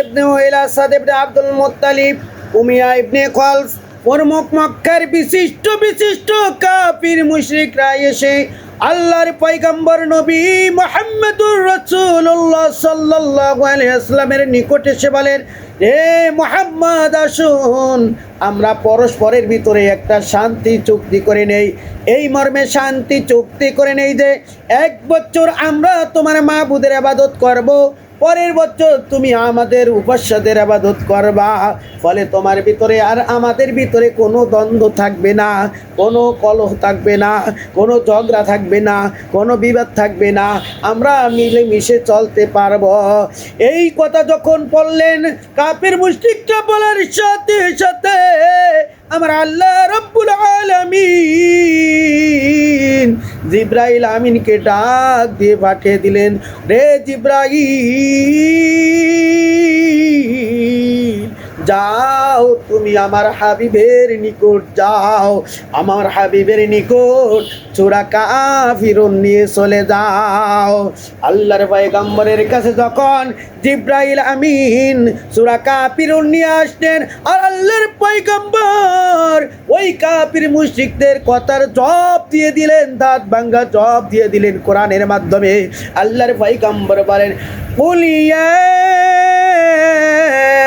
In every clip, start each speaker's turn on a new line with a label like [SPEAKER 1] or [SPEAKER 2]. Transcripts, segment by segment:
[SPEAKER 1] Ibn Wail Asad ibn Abdul Muttalib, Umayya ibn Khalaf, প্রমুখ বিশিষ্ট বিশিষ্ট কাফির মুশরিকরা এসে আল্লাহর পয়গম্বর নবী মোহাম্মদুর রসুল্লাহ সাল্লাল্লাহু আলাইহি আসলামের নিকট এসে হে মোহাম্মদ, আসুন, আমরা পরস্পরের ভিতরে একটা শান্তি চুক্তি করে নেই। এই মর্মে শান্তি চুক্তি করে নেই যে, এক বছর আমরা তোমার মাহবুদের আবাদত করব পরের বছর তুমি আমাদের উপাস্যদের আবাদত করবা। ফলে তোমার ভিতরে আর আমাদের ভিতরে কোনো দ্বন্দ্ব থাকবে না, কোনো কলহ থাকবে না, কোনো ঝগড়া থাকবে না, কোনো বিবাদ থাকবে না। আমরা মিলেমিশে চলতে পারব। এই কথা যখন বললেন কাপের মুষ্টিকটা বলার সাথে সাথে আমার আল্লাহ রব্বুল আলামিন জিব্রাইল আমিনকে ডাক দিয়ে পাঠিয়ে দিলেন। রে জিব্রাইল! যাও, তুমি আমার হাবিবের নিকট যাও। আমার হাবিবের নিকট চোরা কাফিরুন নিয়ে চলে যাও। আল্লাহর পয়গম্বরের কাছে যখন জিব্রাইল আমিন চোরা কাফিরুন নিয়ে আসলেন, আর আল্লাহর পয়গম্বর ওই কাফির মুশরিকদের কথার জবাব দিয়ে দিলেন, দাঁত ভাঙ্গা জবাব দিয়ে দিলেন কোরআনের মাধ্যমে। আল্লাহর পয়গম্বর বলেন বলিয়া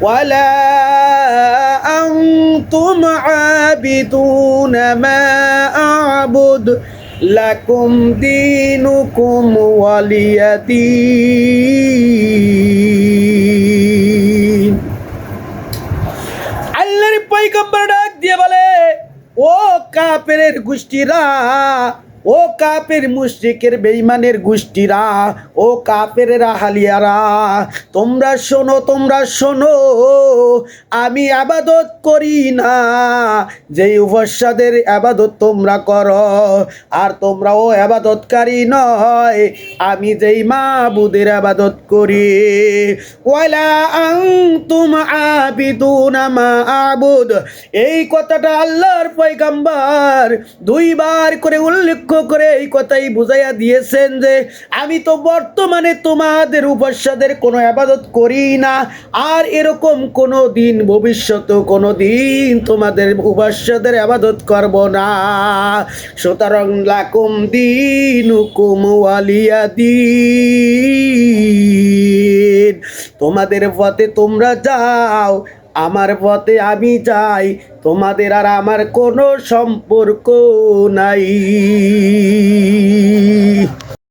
[SPEAKER 1] ولا أنتم عابدون ما أعبد لكم دينكم ولي دين আল্লাহর পয়গম্বর ডাক দিয়ে বলে ও কাপের গোষ্ঠীরা ও কাপের মুশরিকের বেইমানের গোষ্ঠীরা, ও কাপের রাহালিয়ারা তোমরা শোনো তোমরা শোনো, আমি আবাদত করি না। যেই উপসাদের আবাদত তোমরা করো, আর তোমরা ও আবাদতকারী নয়, আমি যেই মাবুদের আবাদত করি। ওয়ালা আনতুম আবিদুনা মা আবুদ এই কথাটা আল্লাহর পয়গাম্বার দুইবার করে উল্লেখ করে এই কথাই বুঝাইয়া দিয়েছেন যে, আমি তো বর্তমানে তোমাদের উপাস্যদের কোনো আবাদত করি না, আর এরকম কোনো দিন ভবিষ্যত কোনো দিন তোমাদের উপাস্যদের আবাদত করব না। সুতরাং লাকুম দিন হুকুম ওয়ালিয়া দিন। তোমাদের পথে তোমরা যাও আমার পথে আমি যাই তোমাদের আর আমার কোনো সম্পর্ক নাই।